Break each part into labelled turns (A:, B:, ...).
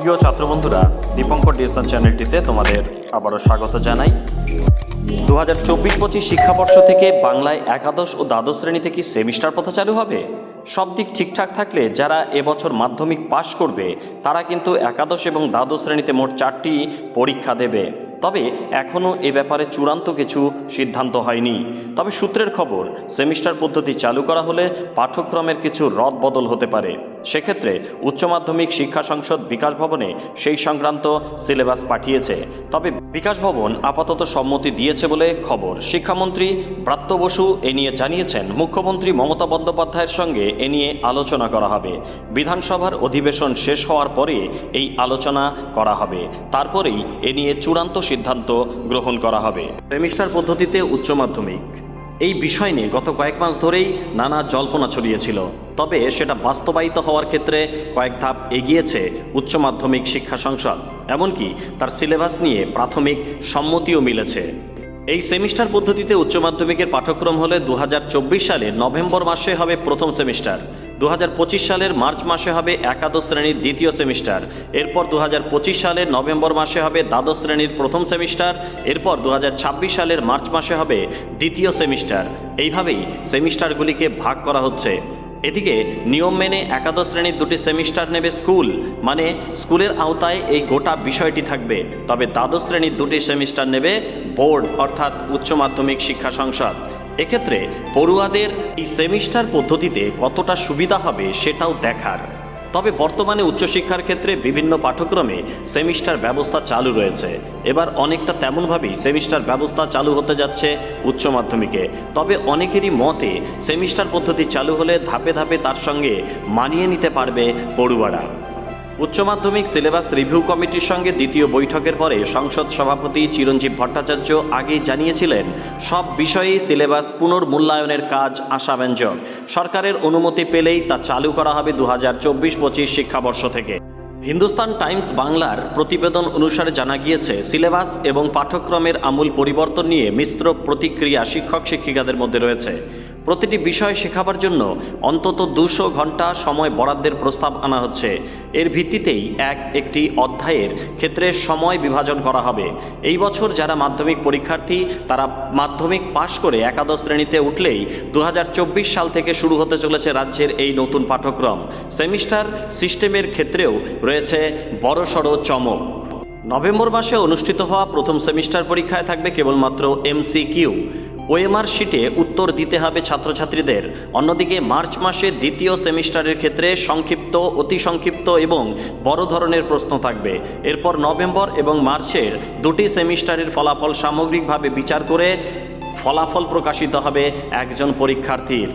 A: প্রিয় ছাত্র বন্ধুরা দীপঙ্কর ডিএসএন চ্যানেলটিতে তোমাদের আবারও স্বাগত জানাই। দু হাজার চব্বিশ পঁচিশ শিক্ষাবর্ষ থেকে বাংলায় একাদশ ও দ্বাদশ শ্রেণীতে কি সেমিস্টার পথে চালু হবে? সব দিক ঠিকঠাক থাকলে যারা এবছর মাধ্যমিক পাশ করবে, তারা কিন্তু একাদশ এবং দ্বাদশ শ্রেণীতে মোট চারটি পরীক্ষা দেবে। তবে এখনও এ ব্যাপারে চূড়ান্ত কিছু সিদ্ধান্ত হয়নি। তবে সূত্রের খবর, সেমিস্টার পদ্ধতি চালু করা হলে পাঠ্যক্রমের কিছু রদ বদল হতে পারে। সেক্ষেত্রে উচ্চ মাধ্যমিক শিক্ষা সংসদ বিকাশ ভবনে সেই সংক্রান্ত সিলেবাস পাঠিয়েছে। তবে বিকাশ ভবন আপাতত সম্মতি দিয়েছে বলে খবর। শিক্ষামন্ত্রী ব্রাত্য বসু এ নিয়ে জানিয়েছেন, মুখ্যমন্ত্রী মমতা বন্দ্যোপাধ্যায়ের সঙ্গে এ নিয়ে আলোচনা করা হবে। বিধানসভার অধিবেশন শেষ হওয়ার পরে এই আলোচনা করা হবে। তারপরেই এ নিয়ে চূড়ান্ত সিদ্ধান্ত গ্রহণ করা হবে। সেমিস্টার পদ্ধতিতে উচ্চ মাধ্যমিক। এই বিষয় নিয়ে গত কয়েক মাস ধরেই নানা জল্পনা ছড়িয়েছিল। তবে সেটা বাস্তবায়িত হওয়ার ক্ষেত্রে কয়েক ধাপ এগিয়েছে উচ্চ মাধ্যমিক শিক্ষা সংসদ। এমনকি তার সিলেবাস নিয়ে প্রাথমিক সম্মতিও মিলেছে। এই সেমিস্টার পদ্ধতিতে উচ্চ মাধ্যমিকের পাঠ্যক্রম হলে দু হাজার চব্বিশ সালে নভেম্বর মাসে হবে প্রথম সেমিস্টার দু হাজার পঁচিশ সালের মার্চ মাসে হবে একাদশ শ্রেণির দ্বিতীয় সেমিস্টার, এরপর দু হাজার পঁচিশ সালের নভেম্বর মাসে হবে দ্বাদশ শ্রেণির প্রথম সেমিস্টার, এরপর দু হাজার ছাব্বিশ সালের মার্চ মাসে হবে দ্বিতীয় সেমিস্টার। এইভাবেই সেমিস্টারগুলিকে ভাগ করা হচ্ছে। এদিকে নিয়ম মেনে একাদশ শ্রেণির দুটি সেমিস্টার নেবে স্কুল মানে স্কুলের আওতায় এই গোটা বিষয়টি থাকবে। তবে দ্বাদশ শ্রেণির দুটি সেমিস্টার নেবে বোর্ড, অর্থাৎ উচ্চ মাধ্যমিক শিক্ষা সংসদ। এক্ষেত্রে পড়ুয়াদের এই সেমিস্টার পদ্ধতিতে কতটা সুবিধা হবে সেটাও দেখার। তবে বর্তমানে উচ্চশিক্ষার ক্ষেত্রে বিভিন্ন পাঠ্যক্রমে সেমিস্টার ব্যবস্থা চালু রয়েছে। এবার অনেকটা তেমনভাবেই সেমিস্টার ব্যবস্থা চালু হতে যাচ্ছে উচ্চ মাধ্যমিকে। তবে অনেকেরই মতে সেমিস্টার পদ্ধতি চালু হলে ধাপে ধাপে তার সঙ্গে মানিয়ে নিতে পারবে পড়ুয়ারা। উচ্চ মাধ্যমিক সিলেবাস রিভিউ কমিটির সঙ্গে দ্বিতীয় বৈঠকের পরে সংসদ সভাপতি চিরঞ্জীব ভট্টাচার্য আগেই জানিয়েছিলেন, সব বিষয়েই সিলেবাস পুনর্মূল্যায়নের কাজ আশাব্যঞ্জক। সরকারের অনুমতি পেলেই তা চালু করা হবে দু হাজার চব্বিশ পঁচিশ শিক্ষাবর্ষ থেকে। হিন্দুস্তান টাইমস বাংলার প্রতিবেদন অনুসারে জানা গিয়েছে, সিলেবাস এবং পাঠ্যক্রমের আমূল পরিবর্তন নিয়ে মিশ্র প্রতিক্রিয়া শিক্ষক শিক্ষিকাদের মধ্যে রয়েছে। প্রতিটি বিষয় শেখাবার জন্য অন্তত দুশো ঘণ্টা সময় বরাদ্দের প্রস্তাব আনা হচ্ছে। এর ভিত্তিতেই এক, একটি অধ্যায়ের ক্ষেত্রে সময় বিভাজন করা হবে। এই বছর যারা মাধ্যমিক পরীক্ষার্থী, তারা মাধ্যমিক পাশ করে একাদশ শ্রেণীতে উঠলেই দু হাজার চব্বিশ সাল থেকে শুরু হতে চলেছে রাজ্যের এই নতুন পাঠ্যক্রম। সেমিস্টার সিস্টেমের ক্ষেত্রেও রয়েছে বড়সড় চমক। নভেম্বর মাসে অনুষ্ঠিত হওয়া প্রথম সেমিস্টার পরীক্ষায় থাকবে কেবলমাত্র এমসিকিউ। ওএমআর শিটে উত্তর দিতে হবে ছাত্রছাত্রীদের। অন্যদিকে মার্চ মাসে দ্বিতীয় সেমিস্টারের ক্ষেত্রে সংক্ষিপ্ত, অতি সংক্ষিপ্ত এবং বড় ধরনের প্রশ্ন থাকবে। এরপর নভেম্বর এবং মার্চের দুটি সেমিস্টারের ফলাফল সামগ্রিকভাবে বিচার করে ফলাফল প্রকাশিত হবে একজন পরীক্ষার্থীর।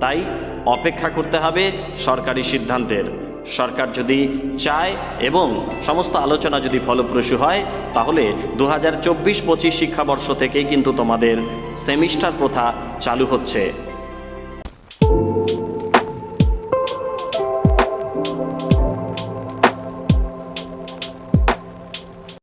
A: তাই অপেক্ষা করতে হবে সরকারি সিদ্ধান্তের। সরকার যদি চায় এবং সমস্ত আলোচনা যদি ফলপ্রসূ হয়, তাহলে দু হাজার চব্বিশ পঁচিশ শিক্ষাবর্ষ থেকেই কিন্তু তোমাদের সেমিস্টার প্রথা চালু হচ্ছে।